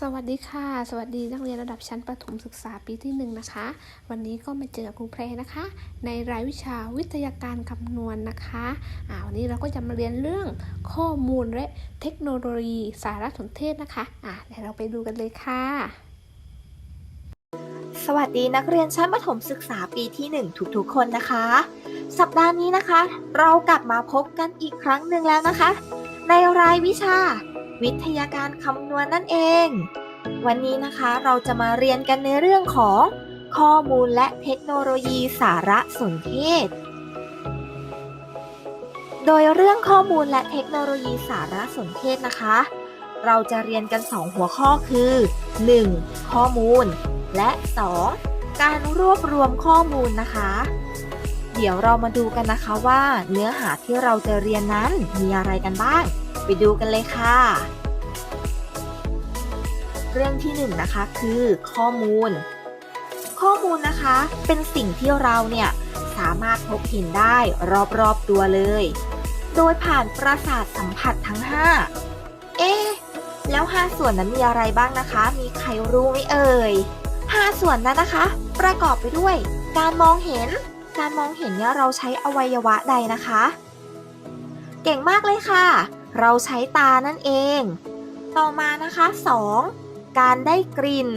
สวัสดีค่ะ สวัสดีนักเรียนระดับชั้นประถมศึกษาปีที่หนึ่งนะคะ วันนี้ก็มาเจอครูเพลนะคะ ในรายวิชาวิทยาการคำนวณนะคะอ่าวันนี้เราก็จะมาเรียนเรื่องข้อมูลและเทคโนโลยีสารสนเทศนะคะอ่าเดี๋ยวเราไปดูกันเลยค่ะ สวัสดีนักเรียนชั้นประถมศึกษาปีที่ 1 ทุกๆคนนะคะ สัปดาห์นี้นะคะ เรากลับมาพบกันอีกครั้งหนึ่งแล้วนะคะ ในรายวิชา วิทยาการคำนวณนั่นเอง วันนี้นะคะเราจะมาเรียนกันในเรื่องของข้อมูลและเทคโนโลยีสารสนเทศ โดยเรื่องข้อมูลและเทคโนโลยีสารสนเทศนะคะ เราจะเรียนกัน 2 หัวข้อคือ 1. ข้อมูล และ 2. การรวบรวมข้อมูลนะคะ เดี๋ยวเรามาดูกันนะคะว่าเนื้อหาที่เราจะเรียนนั้นมีอะไรกันบ้าง ไปดูกันเลยค่ะ เรื่องที่1นงนะคะคือข้อมูล ข้อมูลนะคะเป็นสิ่งที่เราเนี่ยสามารถพบเห็นได้รอบๆตัวเลย โดยผ่านประสาทสัมผัสทั้ง 5 เอ๊แล้ว 5 ส่วนนั้นมีอะไรบ้างนะคะ มีใครรู้ไหมเอ่ย 5 ส่วนนั้นนะคะ ประกอบไปด้วย การมองเห็น การมองเห็นเนี่ยเราใช้อวัยวะใดนะคะ เก่งมากเลยค่ะ เราใช้ตานั่นเอง ต่อมานะคะ 2. การได้กลิ่น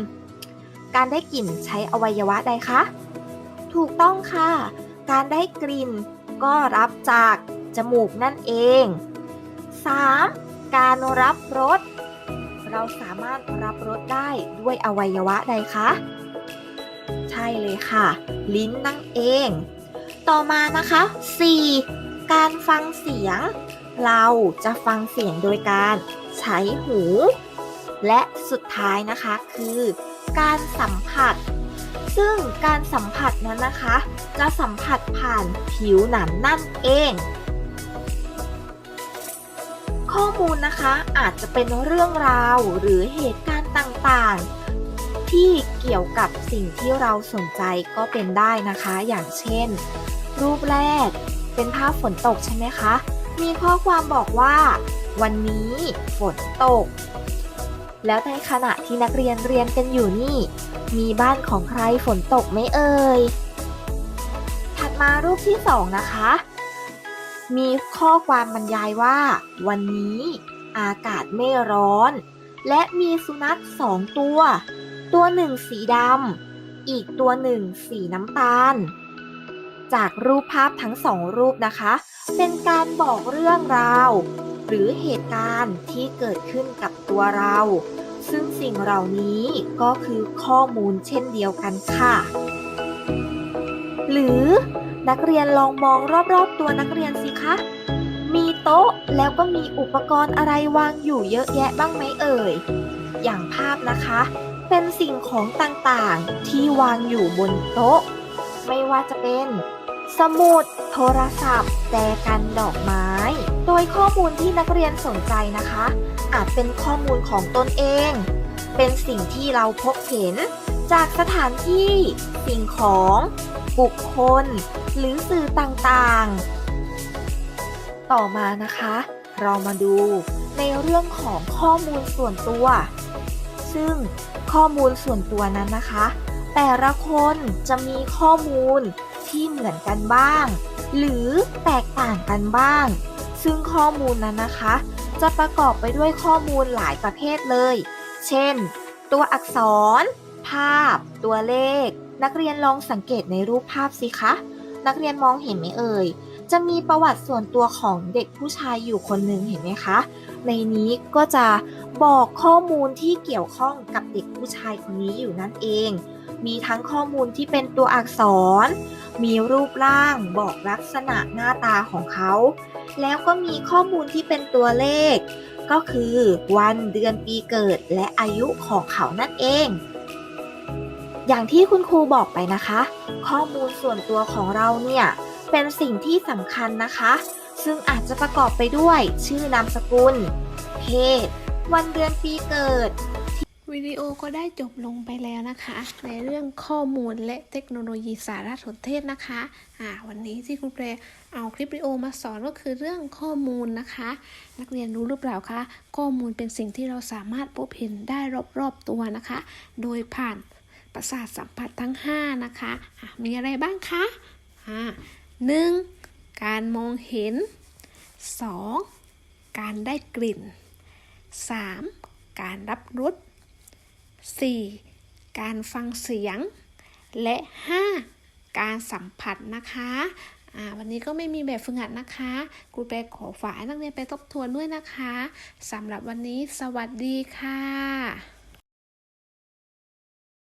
การได้กลิ่นใช้อวัยวะใดคะ ถูกต้องค่ะ การได้กลิ่นก็รับจากจมูกนั่นเอง 3. การรับรส เราสามารถรับรสได้ด้วยอวัยวะใดคะ ใช่เลยค่ะ ลิ้นนั่นเอง ต่อมานะคะ 4. การฟังเสียง เราจะฟังเสียงโดยการใช้หู และสุดท้ายนะคะคือการสัมผัส ซึ่งการสัมผัสนั้นนะคะ จะสัมผัสผ่านผิวหนังนั่นเอง ข้อมูลนะคะอาจจะเป็นเรื่องราวหรือเหตุการณ์ต่างๆ ที่เกี่ยวกับสิ่งที่เราสนใจก็เป็นได้นะคะ อย่างเช่น รูปแรกเป็นภาพฝนตกใช่ไหมคะ มีข้อความบอกว่า วันนี้ฝนตก แล้วในขณะที่นักเรียนเรียนกันอยู่นี่ มีบ้านของใครฝนตกไหมเอ่ย ถัดมารูปที่สองนะคะ มีข้อความบรรยายว่า วันนี้อากาศไม่ร้อน และมีสุนัขสองตัว ตัวหนึ่งสีดำ อีกตัวหนึ่งสีน้ำตาล จากรูปภาพทั้งสองรูปนะคะ เป็นการบอกเรื่องราว หรือเหตุการณ์ที่เกิดขึ้นกับตัวเรา ซึ่งสิ่งเหล่านี้ก็คือข้อมูลเช่นเดียวกันค่ะ หรือนักเรียนลองมองรอบๆตัวนักเรียนสิคะ มีโต๊ะแล้วก็มีอุปกรณ์อะไรวางอยู่เยอะแยะบ้างไหมเอ่ย อย่างภาพนะคะ เป็นสิ่งของต่างๆที่วางอยู่บนโต๊ะ ไม่ว่าจะเป็น สมุด โทรศัพท์ แจกันดอกไม้ โดยข้อมูลที่นักเรียนสนใจนะคะ อาจเป็นข้อมูลของตนเอง เป็นสิ่งที่เราพบเห็น จากสถานที่ สิ่งของ บุคคล หรือสื่อต่างๆ ต่อมานะคะ เรามาดูในเรื่องของข้อมูลส่วนตัว ซึ่งข้อมูลส่วนตัวนั้นนะคะ แต่ละคนจะมีข้อมูล ที่เหมือนกันบ้าง หรือแตกต่างกันบ้าง ซึ่งข้อมูลนั้นนะคะ จะประกอบไปด้วยข้อมูลหลายประเภทเลย เช่น ตัวอักษร ภาพ ตัวเลข นักเรียนลองสังเกตในรูปภาพสิคะ นักเรียนมองเห็นไหมเอ่ยจะมีประวัติส่วนตัวของเด็กผู้ชายอยู่คนหนึ่งเห็นไหมคะ ในนี้ก็จะบอกข้อมูลที่เกี่ยวข้องกับเด็กผู้ชายคนนี้อยู่นั่นเอง มีทั้งข้อมูลที่เป็นตัวอักษร มีรูปร่างบอกลักษณะหน้าตาของเขา แล้วก็มีข้อมูลที่เป็นตัวเลข ก็คือวันเดือนปีเกิดและอายุของเขานั่นเอง อย่างที่คุณครูบอกไปนะคะ ข้อมูลส่วนตัวของเราเนี่ยเป็นสิ่งที่สำคัญนะคะ ซึ่งอาจจะประกอบไปด้วย ชื่อนามสกุล เพศ วันเดือนปีเกิด วิดีโอก็ได้จบลงไปแล้วนะคะ ในเรื่องข้อมูลและเทคโนโลยีสารสนเทศนะคะอ่าวันนี้ที่ครูแปรเอาคลิปวิดีโอมาสอนก็คือเรื่องข้อมูลนะคะ นักเรียนรู้หรือเปล่าคะข้อมูลเป็นสิ่งที่เราสามารถพบเห็นได้รอบๆตัวนะคะ โดยผ่านประสาทสัมผัสทั้ง 5 นะคะะมีอะไรบ้างคะอ่าหนึ่งการมองเห็น 2. การได้กลิ่น 3. การรับรส 4. การฟังเสียง และ 5. การสัมผัสนะคะวันนี้ก็ไม่มีแบบฝึกหัดนะคะครูแปรขอฝากนักเรียนไปทบทวนด้วยนะคะสำหรับวันนี้สวัสดีค่ะ